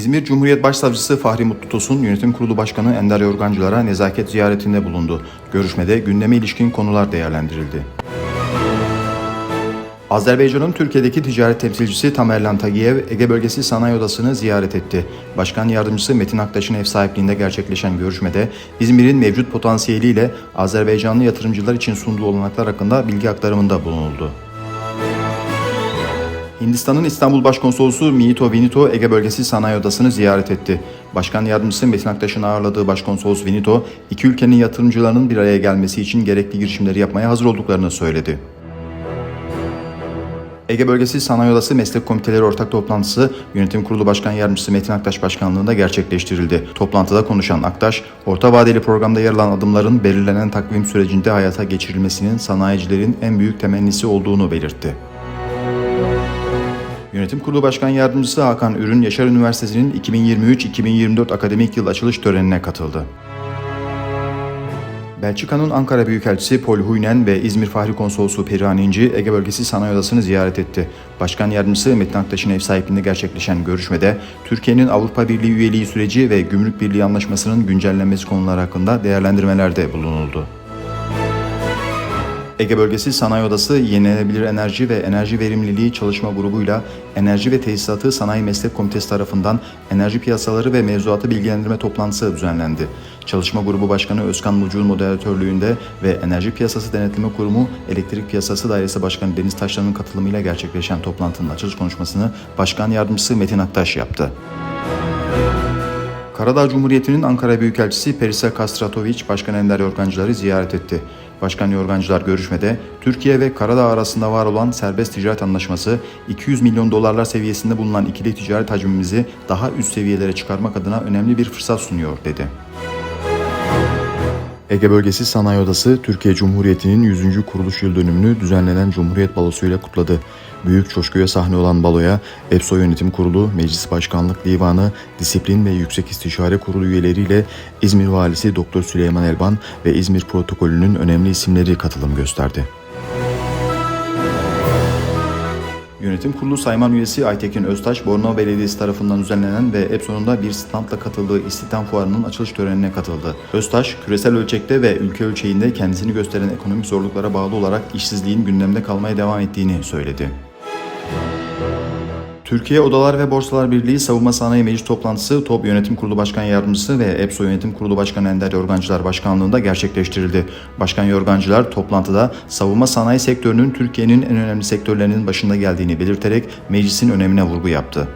İzmir Cumhuriyet Başsavcısı Fahri Mutlu Tosun, Yönetim Kurulu Başkanı Ender Yorgancılar'a nezaket ziyaretinde bulundu. Görüşmede gündeme ilişkin konular değerlendirildi. Azerbaycan'ın Türkiye'deki ticaret temsilcisi Tamerlan Tagiyev, Ege Bölgesi Sanayi Odası'nı ziyaret etti. Başkan Yardımcısı Metin Aktaş'ın ev sahipliğinde gerçekleşen görüşmede İzmir'in mevcut potansiyeliyle Azerbaycanlı yatırımcılar için sunduğu olanaklar hakkında bilgi aktarımında bulunuldu. Hindistan'ın İstanbul Başkonsolosu Minito Vinito Ege Bölgesi Sanayi Odası'nı ziyaret etti. Başkan Yardımcısı Metin Aktaş'ın ağırladığı Başkonsolos Vinito, iki ülkenin yatırımcılarının bir araya gelmesi için gerekli girişimleri yapmaya hazır olduklarını söyledi. Ege Bölgesi Sanayi Odası Meslek Komiteleri Ortak Toplantısı Yönetim Kurulu Başkan Yardımcısı Metin Aktaş Başkanlığında gerçekleştirildi. Toplantıda konuşan Aktaş, orta vadeli programda yer alan adımların belirlenen takvim sürecinde hayata geçirilmesinin sanayicilerin en büyük temennisi olduğunu belirtti. Yönetim Kurulu Başkan Yardımcısı Hakan Ürün, Yaşar Üniversitesi'nin 2023-2024 akademik yıl açılış törenine katıldı. Belçika'nın Ankara Büyükelçisi Paul Huynen ve İzmir Fahri Konsolosu Perihan İnci, Ege Bölgesi Sanayi Odası'nı ziyaret etti. Başkan Yardımcısı Metin Aktaş'ın ev sahipliğinde gerçekleşen görüşmede, Türkiye'nin Avrupa Birliği üyeliği süreci ve Gümrük Birliği Anlaşması'nın güncellenmesi konuları hakkında değerlendirmelerde bulunuldu. Ege Bölgesi Sanayi Odası Yenilenebilir Enerji ve Enerji Verimliliği Çalışma Grubu'yla Enerji ve Tesisatı Sanayi Meslek Komitesi tarafından enerji piyasaları ve mevzuatı bilgilendirme toplantısı düzenlendi. Çalışma Grubu Başkanı Özkan Mucu'nun moderatörlüğünde ve Enerji Piyasası Denetleme Kurumu Elektrik Piyasası Dairesi Başkanı Deniz Taşlan'ın katılımıyla gerçekleşen toplantının açılış konuşmasını Başkan Yardımcısı Metin Aktaş yaptı. Karadağ Cumhuriyeti'nin Ankara Büyükelçisi Perisa Kastratoviç, Başkan Ender Yorgancılar'ı ziyaret etti. Başkan Yorgancılar görüşmede Türkiye ve Karadağ arasında var olan serbest ticaret anlaşması 200 milyon dolarlar seviyesinde bulunan ikili ticaret hacmimizi daha üst seviyelere çıkarmak adına önemli bir fırsat sunuyor dedi. Ege Bölgesi Sanayi Odası, Türkiye Cumhuriyeti'nin 100. kuruluş yıl dönümünü düzenlenen Cumhuriyet Balosu ile kutladı. Büyük coşkuya sahne olan baloya, EPSO Yönetim Kurulu, Meclis Başkanlık Divanı, Disiplin ve Yüksek İstişare Kurulu üyeleriyle İzmir Valisi Doktor Süleyman Elban ve İzmir Protokolü'nün önemli isimleri katılım gösterdi. Yönetim Kurulu Sayman Üyesi Aytekin Öztaş, Bornova Belediyesi tarafından düzenlenen ve EPSO'nun bir standla katıldığı istihdam fuarının açılış törenine katıldı. Öztaş, küresel ölçekte ve ülke ölçeğinde kendisini gösteren ekonomik zorluklara bağlı olarak işsizliğin gündemde kalmaya devam ettiğini söyledi. Türkiye Odalar ve Borsalar Birliği Savunma Sanayi Meclis Toplantısı TOP Yönetim Kurulu Başkan Yardımcısı ve EPSO Yönetim Kurulu Başkanı Ender Yorgancılar Başkanlığında gerçekleştirildi. Başkan Yorgancılar toplantıda savunma sanayi sektörünün Türkiye'nin en önemli sektörlerinin başında geldiğini belirterek meclisin önemine vurgu yaptı.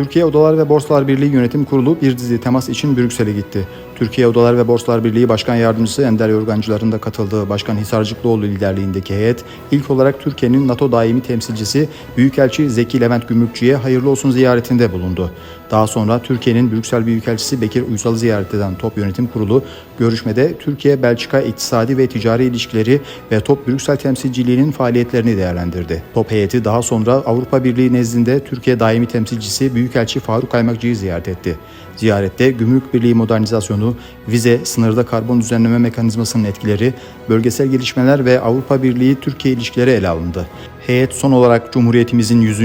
Türkiye Odalar ve Borsalar Birliği Yönetim Kurulu bir dizi temas için Brüksel'e gitti. Türkiye Odalar ve Borsalar Birliği Başkan Yardımcısı Ender Yorgancılar'ın da katıldığı Başkan Hisarcıklıoğlu liderliğindeki heyet, ilk olarak Türkiye'nin NATO daimi temsilcisi Büyükelçi Zeki Levent Gümrükçü'ye hayırlı olsun ziyaretinde bulundu. Daha sonra Türkiye'nin Brüksel Büyükelçisi Bekir Uysal'ı ziyaret eden TOP Yönetim Kurulu, görüşmede Türkiye-Belçika iktisadi ve ticari ilişkileri ve TOP Brüksel temsilciliğinin faaliyetlerini değerlendirdi. TOP heyeti daha sonra Avrupa Birliği nezdinde Türkiye daimi temsilcisi Büyükelçi Faruk Kaymakçı'yı ziyaret etti. Ziyarette Gümrük Birliği modernizasyonu, vize, sınırda karbon düzenleme mekanizmasının etkileri, bölgesel gelişmeler ve Avrupa Birliği Türkiye ilişkileri ele alındı. Heyet son olarak Cumhuriyetimizin 100.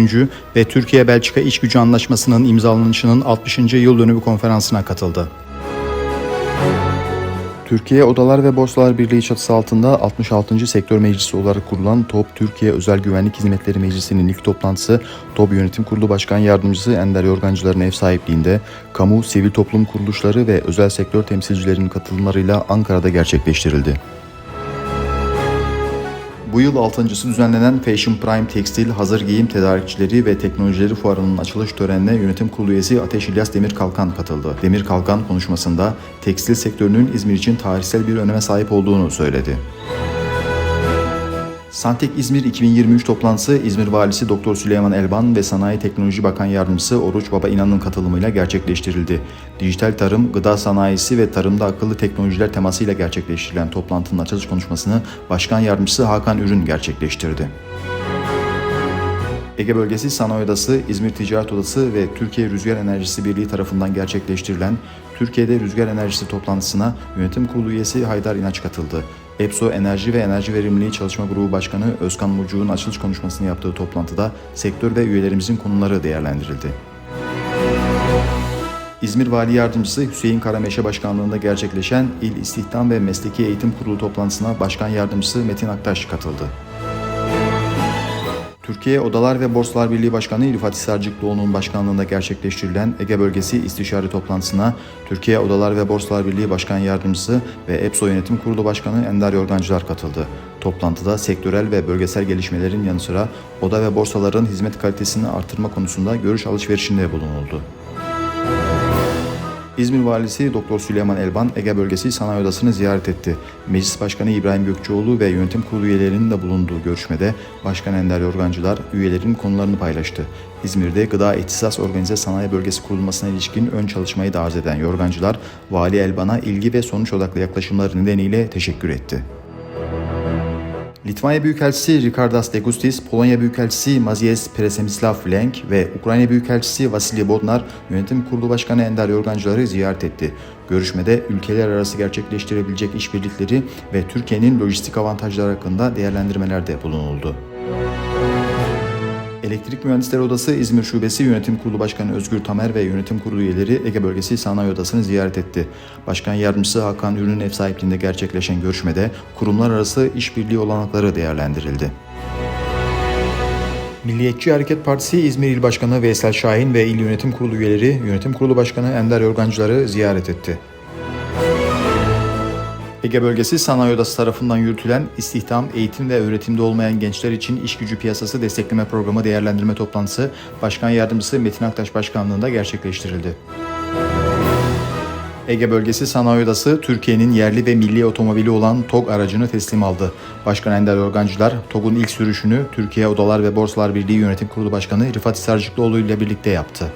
ve Türkiye-Belçika İş Gücü Anlaşması'nın imzalanışının 60. yıl dönümü konferansına katıldı. Türkiye Odalar ve Borsalar Birliği çatısı altında 66. Sektör Meclisi olarak kurulan TOP Türkiye Özel Güvenlik Hizmetleri Meclisi'nin ilk toplantısı TOP Yönetim Kurulu Başkan Yardımcısı Ender Yorgancılar'ın ev sahipliğinde kamu, sivil toplum kuruluşları ve özel sektör temsilcilerinin katılımlarıyla Ankara'da gerçekleştirildi. Bu yıl altıncısı düzenlenen Fashion Prime Tekstil, Hazır Giyim Tedarikçileri ve Teknolojileri Fuarı'nın açılış törenine Yönetim Kurulu üyesi Ateş İlyas Demirkalkan katıldı. Demirkalkan konuşmasında tekstil sektörünün İzmir için tarihsel bir öneme sahip olduğunu söyledi. Santek İzmir 2023 toplantısı İzmir Valisi Doktor Süleyman Elban ve Sanayi Teknoloji Bakan Yardımcısı Oruç Baba İnan'ın katılımıyla gerçekleştirildi. Dijital tarım, gıda sanayisi ve tarımda akıllı teknolojiler temasıyla gerçekleştirilen toplantının açılış konuşmasını Başkan Yardımcısı Hakan Ürün gerçekleştirdi. Ege Bölgesi Sanayi Odası, İzmir Ticaret Odası ve Türkiye Rüzgar Enerjisi Birliği tarafından gerçekleştirilen Türkiye'de Rüzgar Enerjisi toplantısına Yönetim Kurulu üyesi Haydar İnaç katıldı. EPSO Enerji ve Enerji Verimliliği Çalışma Grubu Başkanı Özkan Mucuğ'un açılış konuşmasını yaptığı toplantıda sektör ve üyelerimizin konuları değerlendirildi. İzmir Vali Yardımcısı Hüseyin Karameşe Başkanlığında gerçekleşen İl İstihdam ve Mesleki Eğitim Kurulu toplantısına Başkan Yardımcısı Metin Aktaş katıldı. Türkiye Odalar ve Borsalar Birliği Başkanı İlfat Hisarcıklıoğlu'nun başkanlığında gerçekleştirilen Ege Bölgesi İstişare Toplantısına Türkiye Odalar ve Borsalar Birliği Başkan Yardımcısı ve EPSO Yönetim Kurulu Başkanı Ender Yorgancılar katıldı. Toplantıda sektörel ve bölgesel gelişmelerin yanı sıra oda ve borsaların hizmet kalitesini artırma konusunda görüş alışverişinde bulunuldu. İzmir Valisi Doktor Süleyman Elban Ege Bölgesi Sanayi Odası'nı ziyaret etti. Meclis Başkanı İbrahim Gökçeoğlu ve yönetim kurulu üyelerinin de bulunduğu görüşmede Başkan Ender Yorgancılar üyelerin konularını paylaştı. İzmir'de Gıda İhtisas Organize Sanayi Bölgesi kurulmasına ilişkin ön çalışmayı da arz eden Yorgancılar, Vali Elban'a ilgi ve sonuç odaklı yaklaşımları nedeniyle teşekkür etti. Litvanya Büyükelçisi Rikardas Degustis, Polonya Büyükelçisi Mazies Presemislav Lenk ve Ukrayna Büyükelçisi Vasilya Bodnar, Yönetim Kurulu Başkanı Ender Yorgancıları ziyaret etti. Görüşmede ülkeler arası gerçekleştirebilecek işbirlikleri ve Türkiye'nin lojistik avantajları hakkında değerlendirmelerde bulunuldu. Elektrik Mühendisleri Odası İzmir Şubesi Yönetim Kurulu Başkanı Özgür Tamer ve Yönetim Kurulu üyeleri Ege Bölgesi Sanayi Odası'nı ziyaret etti. Başkan Yardımcısı Hakan Ürün ev sahipliğinde gerçekleşen görüşmede kurumlar arası işbirliği olanakları değerlendirildi. Milliyetçi Hareket Partisi İzmir İl Başkanı Veysel Şahin ve İl Yönetim Kurulu üyeleri Yönetim Kurulu Başkanı Ender Yorgancıları ziyaret etti. Ege Bölgesi Sanayi Odası tarafından yürütülen istihdam, eğitim ve öğretimde olmayan gençler için iş gücü piyasası destekleme programı değerlendirme toplantısı Başkan Yardımcısı Metin Aktaş Başkanlığında gerçekleştirildi. Ege Bölgesi Sanayi Odası Türkiye'nin yerli ve milli otomobili olan TOG aracını teslim aldı. Başkan Ender Organcılar, TOG'un ilk sürüşünü Türkiye Odalar ve Borsalar Birliği Yönetim Kurulu Başkanı Rıfat Hisarcıklıoğlu ile birlikte yaptı.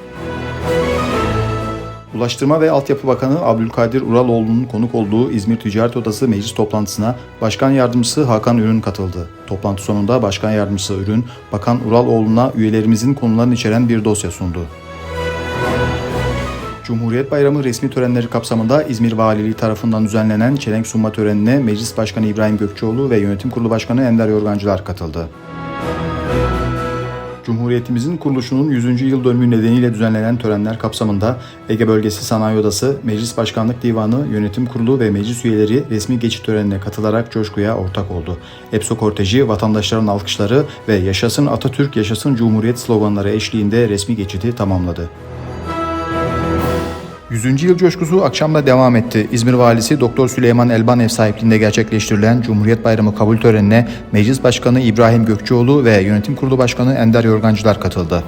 Ulaştırma ve Altyapı Bakanı Abdülkadir Uraloğlu'nun konuk olduğu İzmir Ticaret Odası meclis toplantısına Başkan Yardımcısı Hakan Ürün katıldı. Toplantı sonunda Başkan Yardımcısı Ürün, Bakan Uraloğlu'na üyelerimizin konularını içeren bir dosya sundu. Cumhuriyet Bayramı resmi törenleri kapsamında İzmir Valiliği tarafından düzenlenen çelenk sunma törenine Meclis Başkanı İbrahim Gökçeoğlu ve Yönetim Kurulu Başkanı Ender Yorgancılar katıldı. Cumhuriyetimizin kuruluşunun 100. yıl dönümü nedeniyle düzenlenen törenler kapsamında Ege Bölgesi Sanayi Odası, Meclis Başkanlık Divanı, Yönetim Kurulu ve meclis üyeleri resmi geçit törenine katılarak coşkuya ortak oldu. EPSO korteji, vatandaşların alkışları ve Yaşasın Atatürk, Yaşasın Cumhuriyet sloganları eşliğinde resmi geçidi tamamladı. 100. yıl coşkusu akşamda devam etti. İzmir Valisi Doktor Süleyman Elban ev sahipliğinde gerçekleştirilen Cumhuriyet Bayramı kabul törenine Meclis Başkanı İbrahim Gökçeoğlu ve Yönetim Kurulu Başkanı Ender Yorgancılar katıldı.